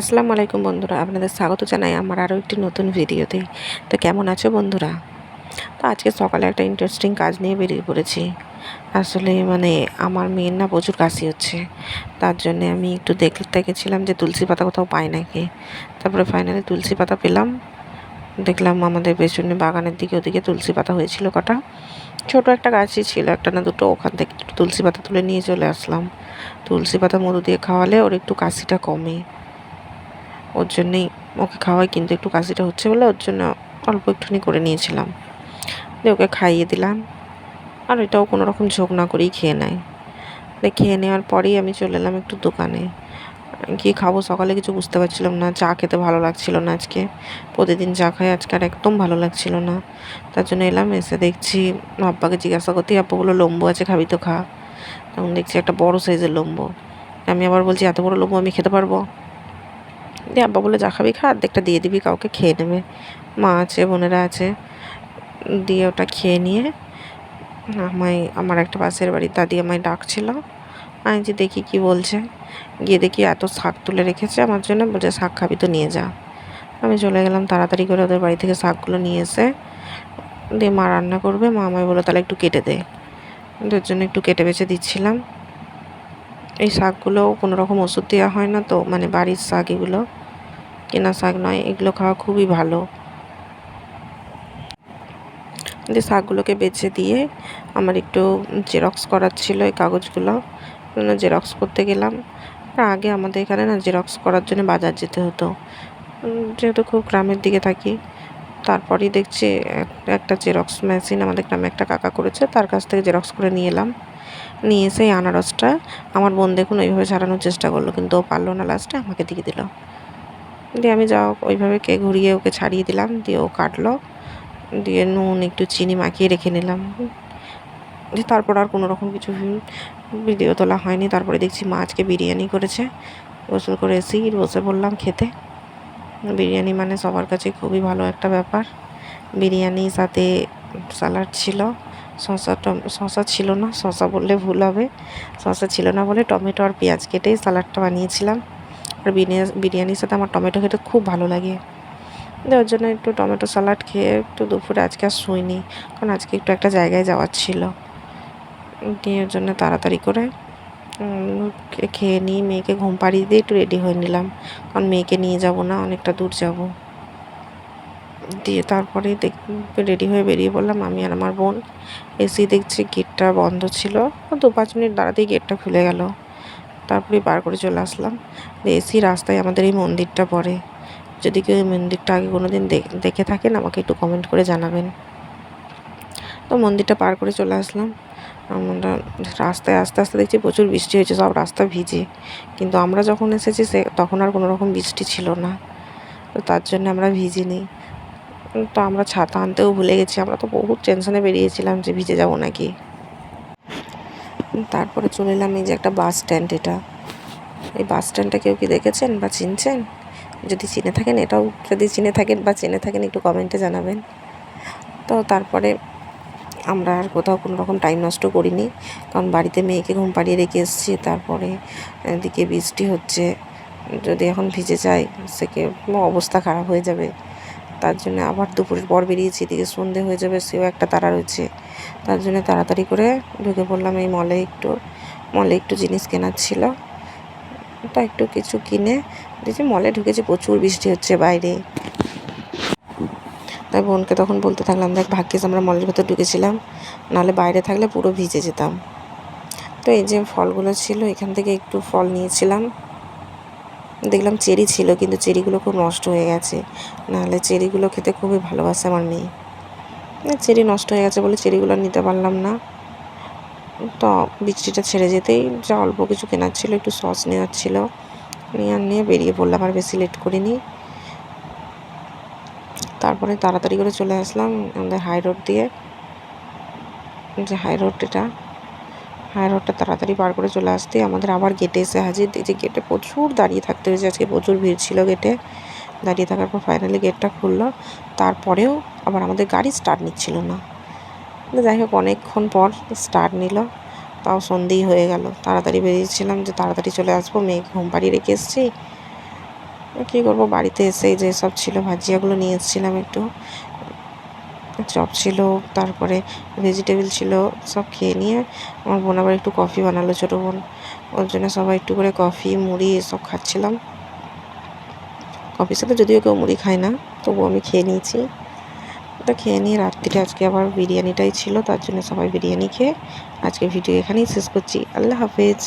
আসসালামু আলাইকুম বন্ধুরা, আপনাদের স্বাগত জানাই আমার আরও একটি নতুন ভিডিওতে। তো কেমন আছো বন্ধুরা? তো আজকে সকালে একটা ইন্টারেস্টিং কাজ নিয়ে বেরিয়ে পড়েছি। আসলে মানে আমার মেয়ের না প্রচুর কাশি হচ্ছে। তার জন্য আমি একটু দেখতে গেছিলাম যে তুলসী পাতা কোথাও পাই নাকি। তারপরে ফাইনালি তুলসী পাতা পেলাম। দেখলাম আমাদের পেছনে বাগানের দিকে, ওদিকে তুলসী পাতা হয়েছিল কটা। ছোট একটা গাছই ছিল, একটা না দুটো, ওখান থেকে তুলসী পাতা তুলে নিয়ে চলে আসলাম। তুলসী পাতা মধু দিয়ে খাওয়ালে ওর একটু কাশিটা কমে। ওর জন্যেই ওকে খাওয়াই, কিন্তু একটু কাশিটা হচ্ছে বলে ওর জন্য অল্প একটুখানি করে নিয়েছিলাম। দিয়ে ওকে খাইয়ে দিলাম। আর এটাও কোনো রকম ঝোঁক না করেই খেয়ে নেয়। দিয়ে খেয়ে নেওয়ার পরেই আমি চলে এলাম একটু দোকানে। কী খাব সকালে কিছু বুঝতে পারছিলাম না, চা খেতে ভালো লাগছিল না আজকে। প্রতিদিন চা খাই আজকে আর একদম ভালো লাগছিল না। তার জন্য এলাম, এসে দেখছি আব্বাকে জিজ্ঞাসা করতে আব্বা বলল, লম্বু আছে, খাবি তো খা। তখন দেখছি একটা বড় সাইজের লম্বু। আমি আবার বলছি, এত বড় লম্বু আমি খেতে পারব? দিয়ে আব্বা বলে, যা খাবি খা অর্ধেকটা দিয়ে দিবি, কাউকে খেয়ে নেবে। মা আছে, বোনেরা আছে। দিয়ে ওটা খেয়ে নিয়ে আমায়, আমার একটা পাশের বাড়ি দাদি আমায় ডাকছিল। আমি যে দেখি কি বলছে। গিয়ে দেখি এত শাক তুলে রেখেছে আমার জন্য। বলছে, শাক খাবি তো, নিয়ে যা। আমি চলে গেলাম তাড়াতাড়ি করে ওদের বাড়ি থেকে শাকগুলো নিয়ে এসে দিয়ে মা রান্না করবে। মা আমায় বলে তাহলে একটু কেটে দে। ওদের জন্য একটু কেটে বেছে দিচ্ছিলাম। এই শাকগুলোও কোনো রকম ওষুধ দেওয়া হয় না তো মানে বাড়ির শাক এগুলো। কেনা শাক নয়, এগুলো খাওয়া খুবই ভালো। যে শাকগুলোকে বেছে দিয়ে আমার একটু জেরক্স করার ছিল এই কাগজগুলো। জেরক্স করতে গেলাম। আগে আমাদের এখানে না জেরক্স করার জন্য বাজার যেতে হতো। যেহেতু খুব গ্রামের দিকে থাকি, তারপরেই দেখছি একটা জেরক্স মেশিন আমাদের গ্রামে একটা কাকা করেছে, তার কাছ থেকে জেরক্স করে নিয়ে এলাম। নিয়ে এসে আনারসটা। আমার বোন দেখুন ওইভাবে ছাড়ানোর চেষ্টা করল, কিন্তু ও পারল না লাস্টে আমাকে দিয়ে দিল। দিয়ে আমি যাও, ওইভাবে কে ঘুরিয়ে ওকে ছাড়িয়ে দিলাম, দিয়ে ও কাটলো। দিয়ে নুন, একটু চিনি মাখিয়ে রেখে নিলাম। দিয়ে তারপর আর কোনো রকম কিছু ভিডিও তোলা হয়নি। তারপরে দেখছি মা আজকে বিরিয়ানি করেছে। গোসল করে এসেই বসে পড়লাম খেতে। বিরিয়ানি মানে সবার কাছে খুবই ভালো একটা ব্যাপার। বিরিয়ানির সাথে স্যালাড ছিল। টম শসা ছিল না শসা বললে ভুল হবে। শসা ছিল না বলে টমেটো আর পেঁয়াজ কেটেই স্যালাডটা বানিয়েছিলাম। আর বিরিয়ানির সাথে আমার টমেটো খেতে খুব ভালো লাগে। ওর জন্য একটু টমেটো স্যালাড খেয়ে একটু দুপুরে, আজকে আর শুইনি, কারণ আজকে একটু একটা জায়গায় যাওয়ার ছিল। দিয়ে ওর জন্য তাড়াতাড়ি করে খেয়ে নিই মেয়েকে ঘুম পাড়িয়ে দিয়ে একটু রেডি হয়ে নিলাম। কারণ মেয়েকে নিয়ে যাব না, অনেকটা দূর যাব। দিয়ে তারপরে দেখ রেডি হয়ে বেরিয়ে পড়লাম আমি আর আমার বোন। এসি দেখছি গেটটা বন্ধ ছিল। দু পাঁচ মিনিট দাঁড়াতেই গেটটা খুলে গেল। তারপরে বার করে চলে আসলাম। এসি রাস্তায় আমাদের এই মন্দিরটা পড়ে। যদি কেউ এই মন্দিরটা আগে কোনো দিন দেখে থাকেন, আমাকে একটু কমেন্ট করে জানাবেন। তো মন্দিরটা পার করে চলে আসলাম। আমরা রাস্তায় আস্তে আস্তে দেখছি প্রচুর বৃষ্টি হয়েছে, সব রাস্তা ভিজে। কিন্তু আমরা যখন এসেছি সে, তখন আর কোনো রকম বৃষ্টি ছিল না। তো তার জন্য আমরা ভিজি ভিজিনি। তো আমরা ছাতা আনতেও ভুলে গেছি, আমরা তো বহুত টেনশনে বেরিয়েছিলাম যে ভিজে যাব নাকি। তারপরে চলে এলাম এই যে একটা বাস স্ট্যান্ড এটা। এই বাস স্ট্যান্ডটা কেউ কি দেখেছেন বা চিনছেন? যদি চিনে থাকেন, এটাও যদি চিনে থাকেন বা চিনে থাকেন, একটু কমেন্টে জানাবেন। তো তারপরে আমরা আর কোথাও কোনো রকম টাইম নষ্ট করিনি, কারণ বাড়িতে মেয়েকে ঘুম পাড়িয়ে রেখে এসেছি। তারপরে এদিকে বৃষ্টি হচ্ছে, যদি এখন ভিজে যায় সেকে অবস্থা খারাপ হয়ে যাবে। তার জন্য আবার দুপুরের পর বেরিয়েছি, এদিকে সন্ধে হয়ে যাবে, সেও একটা তারা রয়েছে। তার জন্য তাড়াতাড়ি করে ঢুকে পড়লাম এই মলে একটু মলে একটু জিনিস কেনার ছিল। তা একটু কিছু কিনে দেখছি মলে ঢুকেছি, প্রচুর বৃষ্টি হচ্ছে বাইরে। তাই বোনকে তখন বলতে থাকলাম, দেখ ভাগ্যিস আমরা মলের ভেতর ঢুকেছিলাম, নাহলে বাইরে থাকলে পুরো ভিজে যেতাম। তো এই যে ফলগুলো ছিল, এখান থেকে একটু ফল নিয়েছিলাম। দেখলাম চেরি ছিল, কিন্তু চেরিগুলো খুব নষ্ট হয়ে গেছে। নাহলে চেরিগুলো খেতে খুবই ভালোবাসে আমার মেয়ে। চেরি নষ্ট হয়ে গেছে বলে চেরিগুলো নিতে পারলাম না। তো বৃষ্টিটা ছেড়ে যেতেই যা অল্প কিছু কেনার ছিল, একটু সস নেওয়ার ছিল। নিয়ে নিয়ে বেরিয়ে পড়লাম, আর বেশি লেট করিনি। তারপরে তাড়াতাড়ি করে চলে আসলাম আমাদের হাই রোড দিয়ে। যে হাই রোড এটা। হাই রোডটা তাড়াতাড়ি পার করে চলে আসতে আমাদের আবার গেটে এসে হাজির। যে গেটে প্রচুর দাঁড়িয়ে থাকতে হয়েছে। আজকে প্রচুর ভিড় ছিল গেটে দাঁড়িয়ে থাকার পর ফাইনালি গেটটা খুললো। তারপরেও আবার আমাদের গাড়ি স্টার্ট নিচ্ছিল না। যাই হোক, অনেকক্ষণ পর স্টার্ট নিল। তাও সন্ধেই হয়ে গেল। তাড়াতাড়ি বেরিয়েছিলাম যে তাড়াতাড়ি চলে আসব। মেয়েকে ঘুম পাড়িয়ে রেখে এসেছি। কী করব? বাড়িতে এসেই যে সব ছিল, ভাজিয়াগুলো নিয়ে এসেছিলাম একটু। চপ ছিল, তারপরে ভেজিটেবিল ছিল, সব খেয়ে নিয়ে আমার বোন আবার একটু কফি বানালো ছোটো বোন। ওর জন্য সবাই একটু করে কফি মুড়ি এসব খাচ্ছিলাম। কফির সাথে যদিও কেউ মুড়ি খায় না তবু আমি খেয়ে নিয়েছি। তো খেয়ে নিয়ে রাত্রিরে আজকে আবার বিরিয়ানিটাই ছিল, তার জন্য সবাই বিরিয়ানি খেয়ে আজকে ভিডিও এখানেই শেষ করছি। আল্লাহ হাফেজ।